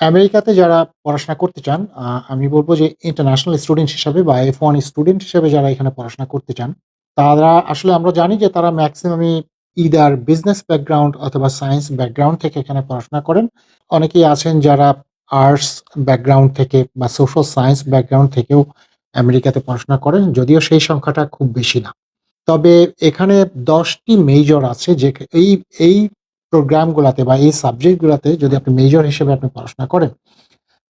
আমেরিকাতে যারা পড়াশোনা করতে চান, আমি বলব যে ইন্টারন্যাশনাল স্টুডেন্ট হিসাবে বা F1 স্টুডেন্ট হিসেবে যারা এখানে পড়াশোনা করতে চান, তারা আসলে আমরা জানি যে তারা মেক্সিমামই ইদার বিজনেস ব্যাকগ্রাউন্ড অথবা সায়েন্স ব্যাকগ্রাউন্ড থেকে এখানে পড়াশোনা করেন। অনেকেই আছেন যারা আর্টস ব্যাকগ্রাউন্ড থেকে বা সোশ্যাল সায়েন্স ব্যাকগ্রাউন্ড থেকেও আমেরিকাতে পড়াশোনা করেন। যদিও সেই সংখ্যাটা খুব বেশি না। তবে এখানে দশটি মেজর আছে যে এই এই প্রোগ্রামগুলাতে বা এই সাবজেক্টগুলাতে যদি আপনি মেজর হিসেবে আপনি পড়াশোনা করেন,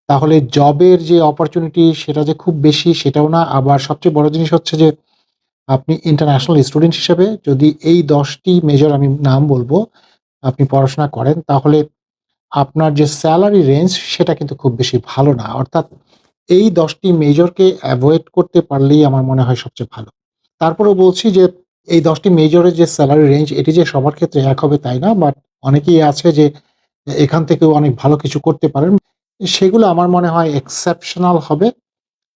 তাহলে জবের যে অপরচুনিটি সেটা যে খুব বেশি সেটাও না। আবার সবচেয়ে বড় জিনিস হচ্ছে যে আপনি ইন্টারন্যাশনাল স্টুডেন্ট হিসেবে যদি এই দশটি মেজর আমি নাম বলব আপনি পড়াশোনা করেন তাহলে আপনার যে স্যালারি রেঞ্জ সেটা কিন্তু খুব বেশি ভালো না। অর্থাৎ এই দশটি মেজরকে অ্যাভয়েড করতে পারলেই আমার মনে হয় সবচেয়ে ভালো। তারপরেও বলছি যে এই দশটি মেজরের যে স্যালারি রেঞ্জ এটি যে সবার ক্ষেত্রে এক হবে তাই না। বাট অনেকেই আছে যে এখান থেকেও অনেক ভালো কিছু করতে পারেন। সেগুলো আমার মনে হয় এক্সেপশনাল হবে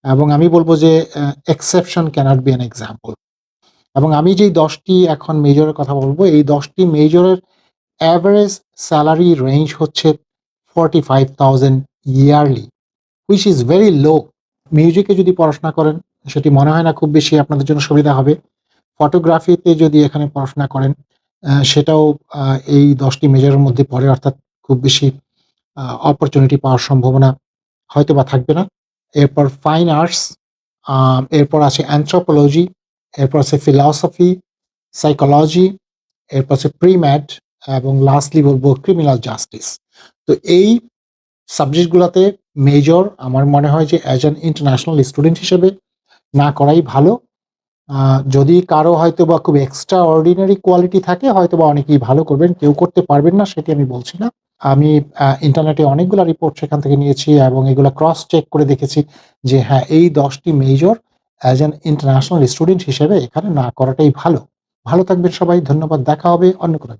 এবং আমি বলব যে exception cannot be an example. এবং আমি যেই দশটি এখন মেজরের কথা বলব এই দশটি মেজরের এভারেজ স্যালারি রেঞ্জ হচ্ছে 45,000 yearly which is very low. মিউজিকে যদি পড়াশোনা করেন সেটি মনে হয় না খুব বেশি আপনাদের জন্য সুবিধা হবে। ফটোগ্রাফিতে যদি এখানে পড়াশোনা করেন সেটাও এই ১০ টি মেজরের মধ্যে পড়ে অর্থাৎ খুব বেশি অপরচুনিটি পাওয়ার সম্ভাবনা হয়তো বা থাকবে না। এরপর ফাইন আর্টস, এরপর আছে অ্যান্থ্রোপোলজি এরপর আছে ফিলসফি, সাইকোলজি, এরপর আছে প্রি-ম্যাড এবং লাস্টলি বলব ক্রিমিনাল জাস্টিস। তো এই সাবজেক্টগুলোতে মেজর আমার মনে হয় যে অ্যাজ অ্যান ইন্টারন্যাশনাল স্টুডেন্ট হিসেবে না করাই ভালো। যদি কারও হয়তো বা খুব এক্সট্রা অর্ডিনারি কোয়ালিটি থাকে হয়তো বা অনেকেই ভালো করবেন। কেউ করতে পারবেন না সেটি আমি বলছি না। আমি ইন্টারনেটে অনেকগুলো রিপোর্ট সেখান থেকে নিয়েছি এবং এগুলো ক্রস চেক করে দেখেছি যে হ্যাঁ, এই দশটি major as an international student হিসেবে এখানে না করাটাই ভালো। ভালো থাকবেন সবাই। ধন্যবাদ। দেখা হবে অন্য কোনো।